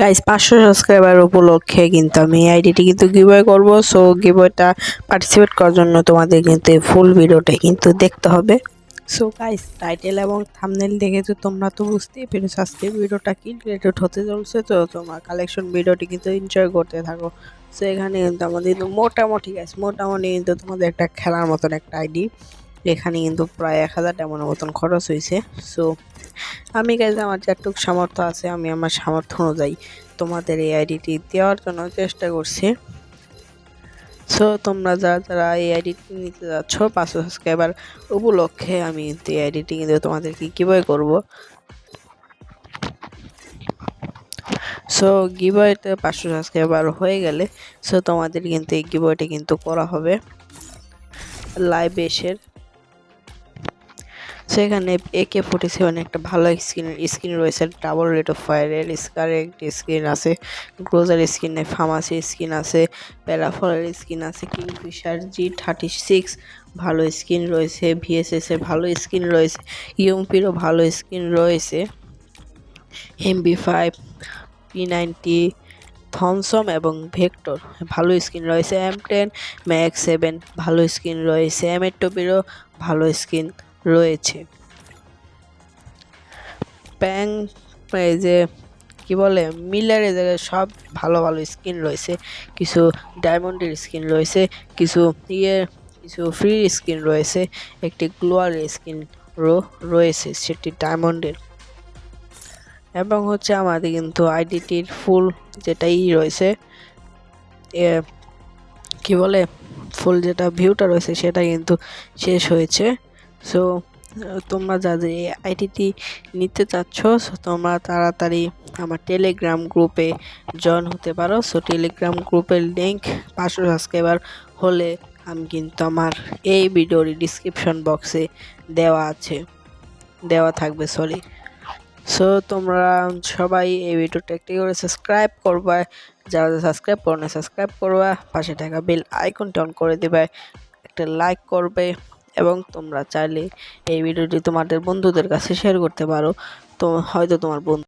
Guys পাঁচশো subscriber উপলক্ষে কিন্তু আমি এই আইডিটি কিন্তু গিভওয়ে করব। সো গিভওয়েটা পার্টিসিপেট করার জন্য তোমাদের কিন্তু এই ফুল ভিডিওটা কিন্তু দেখতে হবে। সো গাইস টাইটেল এবং থাম্বনেল দেখে তো তোমরা তো বুঝতেই পেরেছ, আজকে ভিডিওটা কি রিলেটেড হতে চলছে। তো তোমার কালেকশন ভিডিওটি কিন্তু এনজয় করতে থাকো। সো এখানে কিন্তু আমাদের কিন্তু মোটামুটি গাইস মোটামুটি কিন্তু তোমাদের একটা খেলার মতন একটা আইডি এখানে কিন্তু প্রায় এক হাজার টাকার মতন খরচ হয়েছে। সো আমি গাইজ আমার যেটুক সামর্থ্য আছে, আমি আমার সামর্থ্য অনুযায়ী তোমাদের এই আইডিটি দেওয়ার জন্য চেষ্টা করছি। সো তোমরা যারা যারা এই আইডিটি নিতে যাচ্ছ, পাঁচশো সাবস্ক্রাইবার উপলক্ষে আমি কিন্তু এই আইডিটি কিন্তু তোমাদেরকে কীভাবে করব। সো গিবয়তে পাঁচশো সাবস্ক্রাইবার হয়ে গেলে সো তোমাদের কিন্তু এই গিবয়টি কিন্তু করা হবে। লাইভ এসের সেখানে একে ফোর্টি সেভেন একটা ভালো স্ক্রিন স্ক্রিন রয়েছে ডাবল রেট অফ ফায়ারের স্কারের একটি স্ক্রিন আছে গ্রোজার স্ক্রিনে ফার্মাসি স্ক্রিন আছে প্যারাফলের স্ক্রিন আছে কিংফিশার জি থার্টি সিক্স ভালো স্ক্রিন রয়েছে ভিএসএস এর ভালো স্ক্রিন রয়েছে ইউএমপিরও ভালো স্ক্রিন রয়েছে MB five P ninety Thomson এবং ভেক্টর ভালো স্ক্রিন রয়েছে এম টেন ম্যাক্স সেভেন ভালো স্ক্রিন রয়েছে এম এর টপিরও ভালো স্ক্রিন রয়েছে। প্যাং এই যে, কি বলে মিলারের জায়গায় সব ভালো ভালো স্কিন রয়েছে। কিছু ডায়মন্ডের স্কিন রয়েছে, কিছু ইয়ে কিছু ফ্রি স্কিন রয়েছে, একটি গ্লোয়ার স্কিন রয়েছে সেটি ডায়মন্ডের এবং হচ্ছে আমাদের কিন্তু আইডিটির ফুল যেটাই রয়েছে, এ, কি বলে, ফুল যেটা ভিউটা রয়েছে সেটা কিন্তু শেষ হয়েছে। সো তোমরা যাদের এই আইডিটি নিতে চাচ্ছ সো তোমরা তাড়াতাড়ি আমার টেলিগ্রাম গ্রুপে জয়েন হতে পারো। সো টেলিগ্রাম গ্রুপের লিঙ্ক পাঁচশো সাবস্ক্রাইবার হলে আমি কিন্তু আমার এই ভিডিওর ডিসক্রিপশন বক্সে দেওয়া আছে। দেওয়া থাকবে সরি সো তোমরা সবাই এই ভিডিওটা একটি করে সাবস্ক্রাইব করবা। যারা সাবস্ক্রাইব করো না সাবস্ক্রাইব করবা। পাশে থাকা বেল আইকনটা অন করে দেবে। একটা লাইক করবে। এবং তোমরা চাইলে এই ভিডিওটি তোমাদের বন্ধুদের কাছে শেয়ার করতে পারো। তো হয়তো তোমার বন্ধু